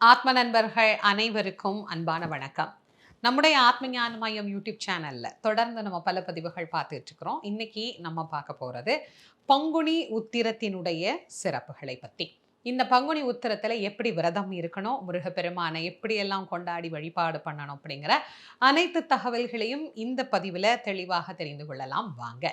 ஆத்ம நண்பர்கள் அனைவருக்கும் அன்பான வணக்கம். நம்முடைய ஆத்ம ஞான மையம் யூடியூப் சேனலில் தொடர்ந்து நம்ம பல பதிவுகள் பார்த்துட்டு இருக்கிறோம். இன்னைக்கு நம்ம பார்க்க போகிறது பங்குனி உத்திரத்தினுடைய சிறப்புகளை பற்றி இந்த பங்குனி உத்திரத்தில் எப்படி விரதம் இருக்கணும் முருகப்பெருமானை எப்படியெல்லாம் கொண்டாடி வழிபாடு பண்ணணும் அப்படிங்கிற அனைத்து தகவல்களையும் இந்த பதிவில் தெளிவாக தெரிந்து கொள்ளலாம். வாங்க.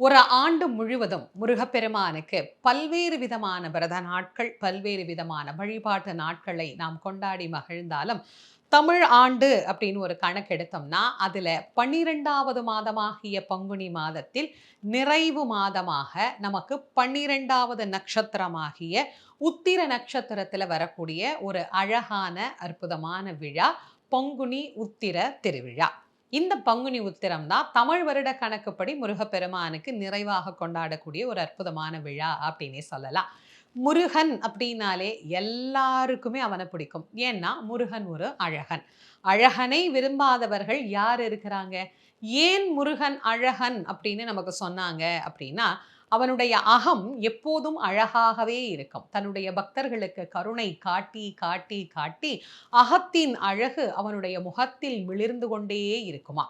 ஒரு ஆண்டு முழுவதும் முருகப்பெருமானுக்கு பல்வேறு விதமான விரத நாட்கள் பல்வேறு விதமான வழிபாட்டு நாட்களை நாம் கொண்டாடி மகிழ்ந்தாலும் தமிழ் ஆண்டு அப்படின்னு ஒரு கணக்கு எடுத்தோம்னா பன்னிரெண்டாவது மாதமாகிய பங்குனி மாதத்தில் நிறைவு மாதமாக நமக்கு பன்னிரெண்டாவது நட்சத்திரமாகிய உத்திர நட்சத்திரத்தில் வரக்கூடிய ஒரு அழகான அற்புதமான விழா பங்குனி உத்திர திருவிழா. இந்த பங்குனி உத்திரம் தான் தமிழ் வருட கணக்குப்படி முருகப்பெருமானுக்கு நிறைவாக கொண்டாடக்கூடிய ஒரு அற்புதமான விழா அப்படின்னே சொல்லலாம். முருகன் அப்படின்னாலே எல்லாருக்குமே அவனை பிடிக்கும். ஏன்னா முருகன் ஒரு அழகன். அழகனை விரும்பாதவர்கள் யார் இருக்கிறாங்க? ஏன் முருகன் அழகன் அப்படின்னு நமக்கு சொன்னாங்க அப்படின்னா அவனுடைய அகம் எப்போதும் அழகாகவே இருக்கும். தன்னுடைய பக்தர்களுக்கு கருணை காட்டி காட்டி காட்டி அகத்தின் அழகு அவனுடைய முகத்தில் மிளிர்ந்து கொண்டே இருக்குமா.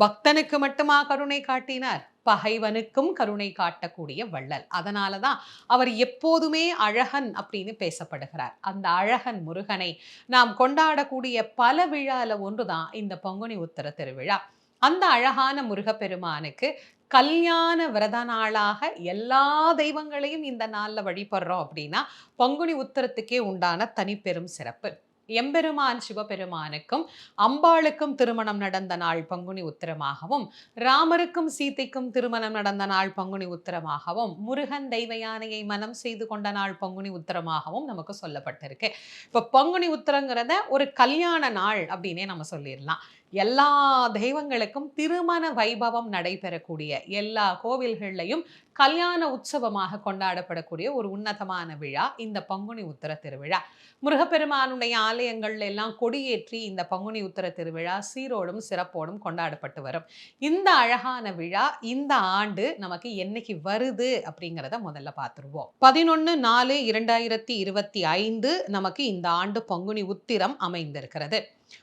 பக்தனுக்கு மட்டுமா கருணை காட்டினார்? பகைவனுக்கும் கருணை காட்டக்கூடிய வள்ளல். அதனால தான் அவர் எப்போதுமே அழகன் அப்படின்னு பேசப்படுகிறார். அந்த அழகன் முருகனை நாம் கொண்டாடக்கூடிய பல விழால ஒன்றுதான் இந்த பங்குனி உத்தர திருவிழா. அந்த அழகான முருகப்பெருமானுக்கு கல்யாண விரத நாளாக எல்லா தெய்வங்களையும் இந்த நாளில் வழிபடுறோம் அப்படின்னா பங்குனி உத்தரத்துக்கே உண்டான தனிப்பெரும் சிறப்பு. எம்பெருமான் சிவபெருமானுக்கும் அம்பாளுக்கும் திருமணம் நடந்த நாள் பங்குனி உத்திரமாகவும் ராமருக்கும் சீதைக்கும் திருமணம் நடந்த நாள் பங்குனி உத்திரமாகவும் முருகன் தெய்வ யானையை மனம் செய்து கொண்ட நாள் பங்குனி உத்திரமாகவும் நமக்கு சொல்லப்பட்டிருக்கு. இப்போ பங்குனி உத்திரங்கிறத ஒரு கல்யாண நாள் அப்படின்னே நம்ம சொல்லிடலாம். எல்லா தெய்வங்களுக்கும் திருமண வைபவம் நடைபெறக்கூடிய எல்லா கோவில்கள்லையும் கல்யாண உற்சவமாக கொண்டாடப்படக்கூடிய ஒரு உன்னதமான விழா இந்த பங்குனி உத்தர திருவிழா. முருகப்பெருமானுடைய ஆலயங்கள்ல எல்லாம் கொடியேற்றி இந்த பங்குனி உத்தர திருவிழா சீரோடும் சிறப்போடும் கொண்டாடப்பட்டு வரும். இந்த அழகான விழா இந்த ஆண்டு நமக்கு என்னைக்கு வருது அப்படிங்கிறத முதல்ல பார்த்துருவோம். பதினொன்று நாலு இரண்டாயிரத்தி இருபத்தி ஐந்து நமக்கு இந்த ஆண்டு பங்குனி உத்திரம் அமைந்திருக்கிறது.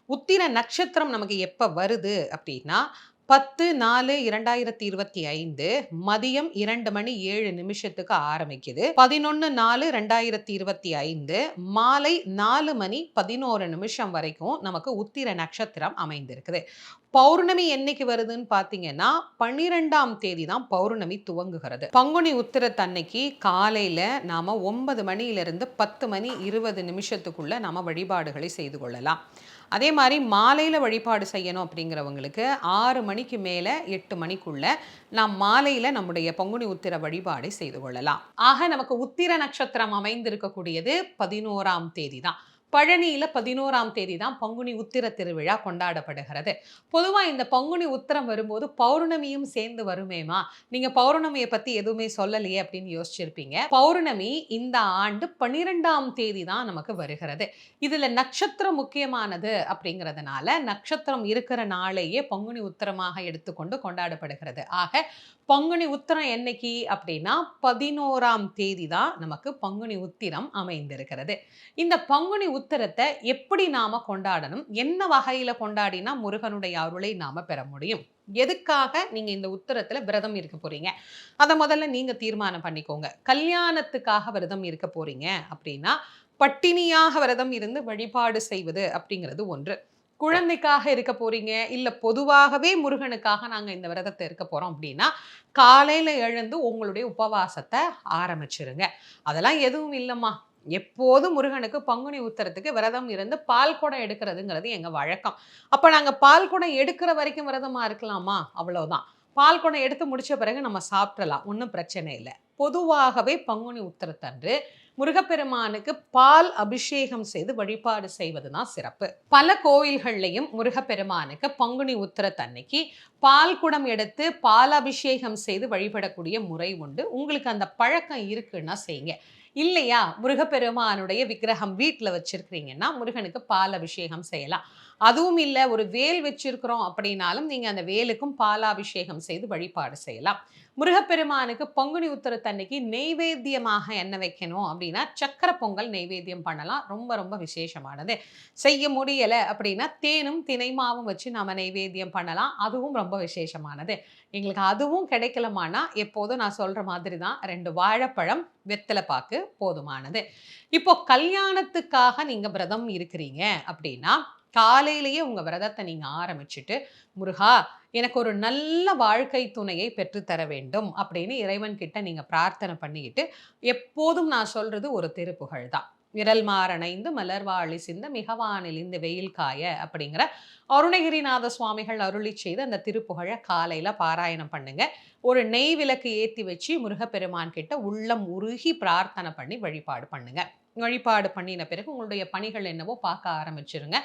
உத்திர நட்சத்திரம் நமக்கு எப்போ வருது அப்படின்னா பத்து நாலு இரண்டாயிரத்தி இருபத்தி ஐந்து மதியம் இரண்டு மணி ஏழு நிமிஷத்துக்கு ஆரம்பிக்குது. பதினொன்று நாலு ரெண்டாயிரத்தி இருபத்தி ஐந்து மாலை நாலு மணி பதினோரு நிமிஷம் வரைக்கும் நமக்கு உத்திர நட்சத்திரம் அமைந்திருக்குது. பௌர்ணமி என்னைக்கு வருதுன்னு பார்த்தீங்கன்னா பன்னிரெண்டாம் தேதி தான் பௌர்ணமி துவங்குகிறது. பங்குனி உத்திரத்தன்னைக்கு காலையில் நாம் ஒன்பது மணியிலிருந்து பத்து மணி இருபது நிமிஷத்துக்குள்ள நம்ம வழிபாடுகளை செய்து கொள்ளலாம். அதே மாதிரி மாலையில் வழிபாடு செய்யணும் அப்படிங்கிறவங்களுக்கு ஆறு மணிக்கு மேலே எட்டு மணிக்குள்ள நாம் மாலையில் நம்முடைய பங்குனி உத்திர வழிபாடை செய்து கொள்ளலாம். ஆக நமக்கு உத்திர நட்சத்திரம் அமைந்திருக்கக்கூடியது பதினோராம் தேதி தான் பழனியில் பதினோராம் தேதி தான் பங்குனி உத்திர திருவிழா கொண்டாடப்படுகிறது. பொதுவாக இந்த பங்குனி உத்திரம் வரும்போது பௌர்ணமியும் சேர்ந்து வருமேமா நீங்கள் பௌர்ணமியை பற்றி எதுவுமே சொல்லலையே அப்படின்னு யோசிச்சிருப்பீங்க. பௌர்ணமி இந்த ஆண்டு பன்னிரெண்டாம் தேதி தான் நமக்கு வருகிறது. இதில் நட்சத்திரம் முக்கியமானது அப்படிங்கிறதுனால நட்சத்திரம் இருக்கிற நாளையே பங்குனி உத்திரமாக எடுத்துக்கொண்டு கொண்டாடப்படுகிறது. ஆக பங்குனி உத்திரம் என்னைக்கு அப்படின்னா பதினோராம் தேதி தான் நமக்கு பங்குனி உத்திரம் அமைந்திருக்கிறது. இந்த பங்குனி உத்தரத்தை எப்படி நாம கொண்டாடணும்? என்ன வகையில கொண்டாடினா முருகனுடைய அருளை நாம பெற முடியும்? எதுக்காக நீங்க இந்த உத்தரத்துல விரதம் இருக்க போறீங்க? அதை முதல்ல நீங்க தீர்மானம் பண்ணிக்கோங்க. கல்யாணத்துக்காக விரதம் இருக்க போறீங்க அப்படின்னா பட்டினியாக விரதம் இருந்து வழிபாடு செய்வது அப்படிங்கிறது ஒன்று. குழந்தைக்காக இருக்க போறீங்க இல்லை பொதுவாகவே முருகனுக்காக நாங்கள் இந்த விரதத்தை இருக்க போகிறோம் அப்படின்னா காலையில் எழுந்து உங்களுடைய உபவாசத்தை ஆரம்பிச்சிருங்க. அதெல்லாம் எதுவும் இல்லைம்மா. எப்போதும் முருகனுக்கு பங்குனி உத்தரத்துக்கு விரதம் இருந்து பால் குடம் எடுக்கிறதுங்கிறது எங்கள் வழக்கம். அப்போ நாங்கள் பால் குடம் எடுக்கிற வரைக்கும் விரதமாக இருக்கலாமா? அவ்வளோதான் பால் குடம் எடுத்து முடிச்ச பிறகு நம்ம சாப்பிடலாம். ஒன்றும் பிரச்சனை இல்லை. பொதுவாகவே பங்குனி உத்தரத்தன்று முருகப்பெருமானுக்கு பால் அபிஷேகம் செய்து வழிபாடு செய்வது தான் சிறப்பு. பல கோயில்கள்லையும் முருகப்பெருமானுக்கு பங்குனி உத்தரத்தன்னைக்கு பால் குடம் எடுத்து பால் அபிஷேகம் செய்து வழிபடக்கூடிய முறை உண்டு. உங்களுக்கு அந்த பழக்கம் இருக்குன்னா செய்யுங்க. இல்லையா? முருகப்பெருமானுடைய விக்கிரகம் வீட்டில் வச்சிருக்கிறீங்கன்னா முருகனுக்கு பால் அபிஷேகம் செய்யலாம். அதுவும் இல்லை ஒரு வேல் வச்சிருக்கிறோம் அப்படின்னாலும் நீங்கள் அந்த வேலுக்கும் பாலாபிஷேகம் செய்து வழிபாடு செய்யலாம். முருகப்பெருமானுக்கு பங்குனி உத்தரத்தன்னைக்கு நெய்வேத்தியமாக என்ன வைக்கணும் அப்படின்னா சக்கர பொங்கல் நெய்வேத்தியம் பண்ணலாம். ரொம்ப ரொம்ப விசேஷமானது. செய்ய முடியலை அப்படின்னா தேனும் தினைமாவும் வச்சு நம்ம நெய்வேத்தியம் பண்ணலாம். அதுவும் ரொம்ப விசேஷமானது. எங்களுக்கு அதுவும் கிடைக்கலமானா எப்போதும் நான் சொல்கிற மாதிரி தான் ரெண்டு வாழைப்பழம் வெத்தலை பாக்கு போதுமானது. இப்போ கல்யாணத்துக்காக நீங்கள் விரதம் இருக்கிறீங்க அப்படின்னா காலையிலேயே உங்கள் விரதத்தை நீங்கள் ஆரம்பிச்சுட்டு முருகா எனக்கு ஒரு நல்ல வாழ்க்கை துணையை பெற்றுத்தர வேண்டும் அப்படின்னு இறைவன் கிட்ட நீங்கள் பிரார்த்தனை பண்ணிக்கிட்டு எப்போதும் நான் சொல்றது ஒரு திருப்புகழ் தான். விரல் மாறணைந்து மலர்வாழி சிந்த மிகவானில் இந்த வெயில் காய அப்படிங்கிற அருணகிரிநாத சுவாமிகள் அருளி செய்து அந்த திருப்புகழை காலையில் பாராயணம் பண்ணுங்க. ஒரு நெய் விளக்கு ஏற்றி வச்சு முருகப்பெருமான் கிட்ட உள்ளம் உருகி பிரார்த்தனை பண்ணி வழிபாடு பண்ணுங்க. வழிபாடு பண்ணின பிறகு உங்களுடைய பணிகள் என்னவோ பார்க்க ஆரம்பிச்சிருங்க.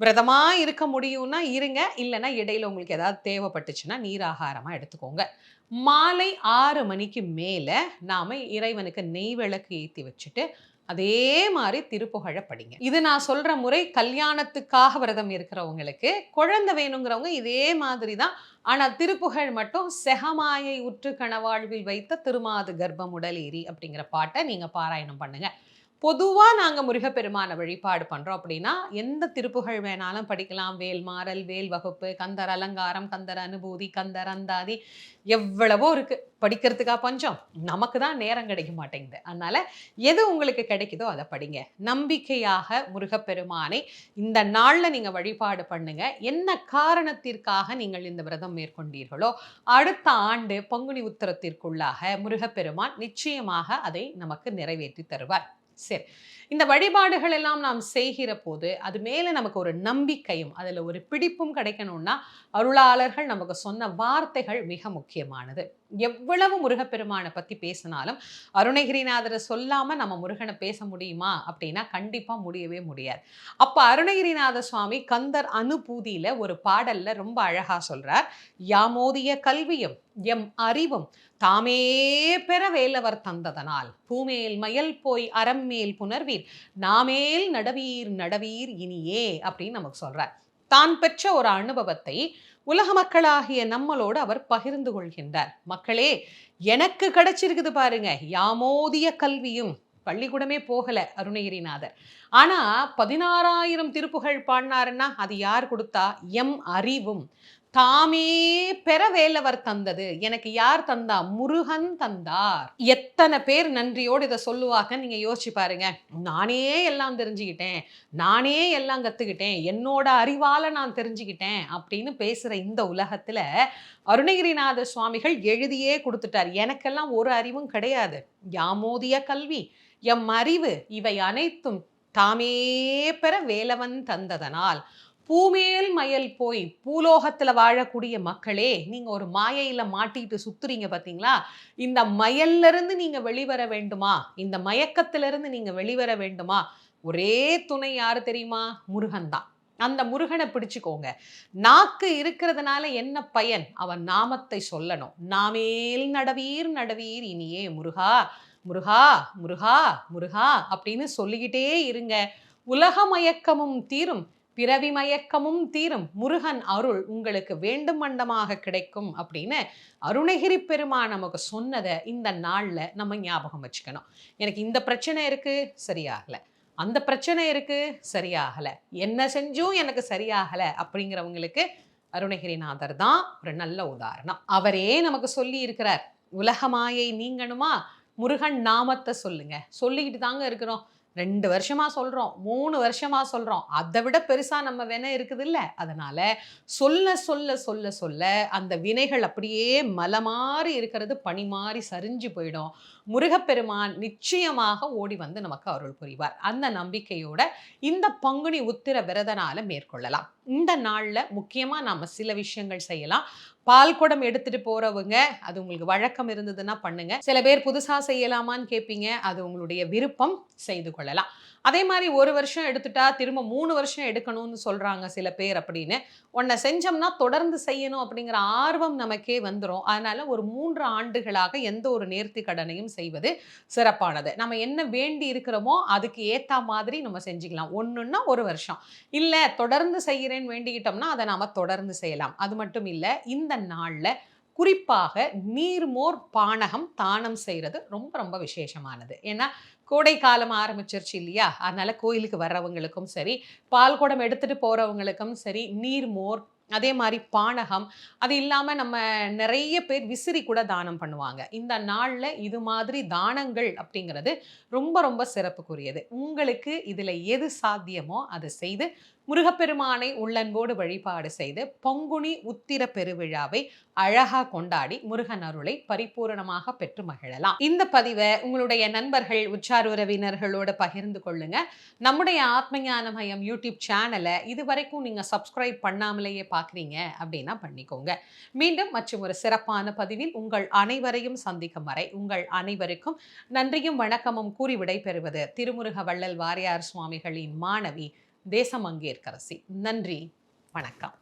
விரதமாக இருக்க முடியும்னா இருங்க. இல்லைன்னா இடையில உங்களுக்கு ஏதாவது தேவைப்பட்டுச்சுன்னா நீராகாரமாக எடுத்துக்கோங்க. மாலை ஆறு மணிக்கு மேலே நாம் இறைவனுக்கு நெய் விளக்கு ஏற்றி வச்சுட்டு அதே மாதிரி திருப்புகழை படிங்க. இது நான் சொல்கிற முறை கல்யாணத்துக்காக விரதம் இருக்கிறவங்களுக்கு குழந்தை வேணுங்கிறவங்க இதே மாதிரி தான். ஆனால் திருப்புகழ் மட்டும் செகமாயை உற்று கணவாழ்வில் வைத்த திருமாது கர்ப்பம் உடல் ஏறி அப்படிங்கிற பாட்டை நீங்கள் பாராயணம் பண்ணுங்கள் பொதுவாக நாங்கள் முருகப்பெருமானை வழிபாடு பண்ணுறோம் அப்படின்னா எந்த திருப்புகள் வேணாலும் படிக்கலாம். வேல் மாறல் வேல் வகுப்பு கந்தர் அலங்காரம் கந்தர் அனுபூதி கந்தர் அந்தாதி எவ்வளவோ இருக்குது படிக்கிறதுக்கா பஞ்சம். நமக்கு தான் நேரம் கிடைக்க மாட்டேங்குது. அதனால் எது உங்களுக்கு கிடைக்குதோ அதை படிங்க. நம்பிக்கையாக முருகப்பெருமானை இந்த நாளில் நீங்கள் வழிபாடு பண்ணுங்க. என்ன காரணத்திற்காக நீங்கள் இந்த விரதம் மேற்கொண்டீர்களோ அடுத்த ஆண்டு பங்குனி உத்தரத்திற்குள்ளாக முருகப்பெருமான் நிச்சயமாக அதை நமக்கு நிறைவேற்றி தருவார். சரி. இந்த வழிபாடுகள் எல்லாம் நாம் செய்கிற போது அது மேலே நமக்கு ஒரு நம்பிக்கையும் அதில் ஒரு பிடிப்பும் கிடைக்கணும்னா அருளாளர்கள் நமக்கு சொன்ன வார்த்தைகள் மிக முக்கியமானது. எவ்வளவு முருகப்பெருமானை பற்றி பேசினாலும் அருணகிரிநாதரை சொல்லாமல் நம்ம முருகனை பேச முடியுமா அப்படின்னா கண்டிப்பாக முடியவே முடியாது. அப்போ அருணகிரிநாத சுவாமி கந்தர் அனுபூதியில் ஒரு பாடலில் ரொம்ப அழகாக சொல்கிறார் யாமோதிய கல்வியும் எம் அறிவும் தாமே பெற வேலவர் தந்ததனால். பூமேல் மயல் போய் அறம்மேல் புணர்வீர். நாமேல் நடவீர் நடவீர் இனியே அப்படின்னு நமக்கு சொல்கிறார் தான் பெற்ற ஒரு அனுபவத்தை உலக மக்களாகிய நம்மளோடு அவர் பகிர்ந்து கொள்கின்றார். மக்களே எனக்கு கிடைச்சிருக்குது பாருங்க. யாமோதிய கல்வியும். பள்ளிக்கூடமே போகல அருணகிரிநாதர். ஆனா பதினாறாயிரம் திருப்புகள் பாடினாருன்னா அது யார் கொடுத்தா? எம் அறிவும். தாமே பெற வேலவர் தந்தது. எனக்கு யார் தந்தா? முருகன் தந்தார். எத்தனை பேர் நன்றியோடு இதை சொல்லுவாங்க? நீங்க யோசிச்சு பாருங்க. நானே எல்லாம் தெரிஞ்சுக்கிட்டேன். நானே எல்லாம் கத்துக்கிட்டேன். என்னோட அறிவால நான் தெரிஞ்சுக்கிட்டேன் அப்படின்னு பேசுற இந்த உலகத்துல அருணகிரிநாத சுவாமிகள் எழுதியே கொடுத்துட்டார். எனக்கெல்லாம் ஒரு அறிவும் கிடையாது. யாமோதிய கல்வி எம் அறிவு இவை அனைத்தும் தாமே பெற வேலவன் தந்ததனால். பூமேல் மயல் போய் பூலோகத்தில் வாழக்கூடிய மக்களே நீங்கள் ஒரு மாயையில் மாட்டிட்டு சுத்துறீங்க பார்த்தீங்களா இந்த மயல்லிருந்து நீங்கள் வெளிவர வேண்டுமா? இந்த மயக்கத்திலிருந்து நீங்கள் வெளிவர வேண்டுமா? ஒரே துணை யார் தெரியுமா? முருகன் தான். அந்த முருகனை பிடிச்சுக்கோங்க. நாக்கு இருக்கிறதுனால என்ன பயன்? அவன் நாமத்தை சொல்லணும். நாமேல் நடவீர் நடவீர் இனியே முருகா முருகா முருகா முருகா அப்படின்னு சொல்லிக்கிட்டே இருங்க. உலக மயக்கமும் தீரும். பிறவி மயக்கமும் தீரும். முருகன் அருள் உங்களுக்கு வேண்டும் மண்டமாக கிடைக்கும் அப்படின்னு அருணகிரி பெருமான் நமக்கு சொன்னதை இந்த நாளில் நம்ம ஞாபகம் வச்சுக்கணும். எனக்கு இந்த பிரச்சனை இருக்கு சரியாகலை. அந்த பிரச்சனை இருக்கு சரியாகலை. என்ன செஞ்சும் எனக்கு சரியாகலை அப்படிங்கிறவங்களுக்கு அருணகிரிநாதர் தான் ஒரு நல்ல உதாரணம். அவரே நமக்கு சொல்லி இருக்கிறார். உலகமாயை நீங்கணுமா? முருகன் நாமத்தை சொல்லுங்க. சொல்லிக்கிட்டு தாங்க இருக்கிறோம். ரெண்டு வருஷமா சொல்றோம் மூணு வருஷமா சொல்றோம். அதை விட பெருசா நம்ம வினை இருக்குது இல்லை அதனால சொல்ல சொல்ல சொல்ல சொல்ல அந்த வினைகள் அப்படியே மலை மாறி இருக்கிறது பனி மாறி சரிஞ்சு போயிடும். முருகப்பெருமான் நிச்சயமாக ஓடி வந்து நமக்கு அருள் புரிவார். அந்த நம்பிக்கையோட இந்த பங்குனி உத்திர விரதனால மேற்கொள்ளலாம். இந்த நாளில் முக்கியமாக நாம் சில விஷயங்கள் செய்யலாம். பால் குடம் எடுத்துட்டு போறவங்க அது உங்களுக்கு வழக்கம் இருந்ததுன்னா பண்ணுங்க. சில பேர் புதுசா செய்யலாமான்னு கேட்பீங்க அது உங்களுடைய விருப்பம் செய்து கொள்ளலாம். அதே மாதிரி ஒரு வருஷம் எடுத்துட்டா திரும்ப மூணு வருஷம் எடுக்கணும்னு சொல்றாங்க சில பேர் அப்படின்னு. உன்னை செஞ்சோம்னா தொடர்ந்து செய்யணும் அப்படிங்கிற ஆர்வம் நமக்கே வந்துடும் அதனால ஒரு மூன்று ஆண்டுகளாக எந்த ஒரு நேர்த்தி கடனையும் செய்வது சிறப்பானது. நம்ம என்ன வேண்டி இருக்கிறோமோ அதுக்கு ஏத்த மாதிரி நம்ம செஞ்சுக்கலாம். ஒன்றுன்னா ஒரு வருஷம். இல்லை தொடர்ந்து செய்கிறேன்னு வேண்டிக்கிட்டோம்னா அதை நாம தொடர்ந்து செய்யலாம். அது மட்டும் இல்லை இந்த நாளில் குறிப்பாக நீர்மோர் பானகம் தானம் செய்கிறது ரொம்ப ரொம்ப விசேஷமானது. ஏன்னா கோடை காலம் ஆரம்பிச்சிருச்சு இல்லையா? அதனால கோயிலுக்கு வர்றவங்களுக்கும் சரி பால் குடம் எடுத்துட்டு போறவங்களுக்கும் சரி நீர்மோர் அதே மாதிரி பானகம் அது இல்லாமல் நம்ம நிறைய பேர் விசிறி கூட தானம் பண்ணுவாங்க. இந்த நாளில் இது மாதிரி தானங்கள் அப்படிங்கிறது ரொம்ப ரொம்ப சிறப்புக்குரியது. உங்களுக்கு இதில் எது சாத்தியமோ அதை செய்து முருகப்பெருமானை உள்ளன்போடு வழிபாடு செய்து பொங்குனி உத்திர பெருவிழாவை அழகா கொண்டாடி முருகன் அருளை பரிபூரணமாக பெற்று மகிழலாம். இந்த பதிவை உங்களுடைய நண்பர்கள் உச்சார் உறவினர்களோட பகிர்ந்து கொள்ளுங்க. நம்முடைய ஆத்மஞான மயம் யூடியூப் சேனலை இது வரைக்கும் நீங்க சப்ஸ்கிரைப் பண்ணாமலேயே பாக்குறீங்க அப்படின்னா பண்ணிக்கோங்க. மீண்டும் மற்றும் ஒரு சிறப்பான பதிவில் உங்கள் அனைவரையும் சந்திக்கும் வரை உங்கள் அனைவருக்கும் நன்றியும் வணக்கமும் கூறி விடைபெறுவது திருமுருக வள்ளல் வாரியார் சுவாமிகளின் மாணவி தேசமங்கேற்கரசி நன்றி. வணக்கம்.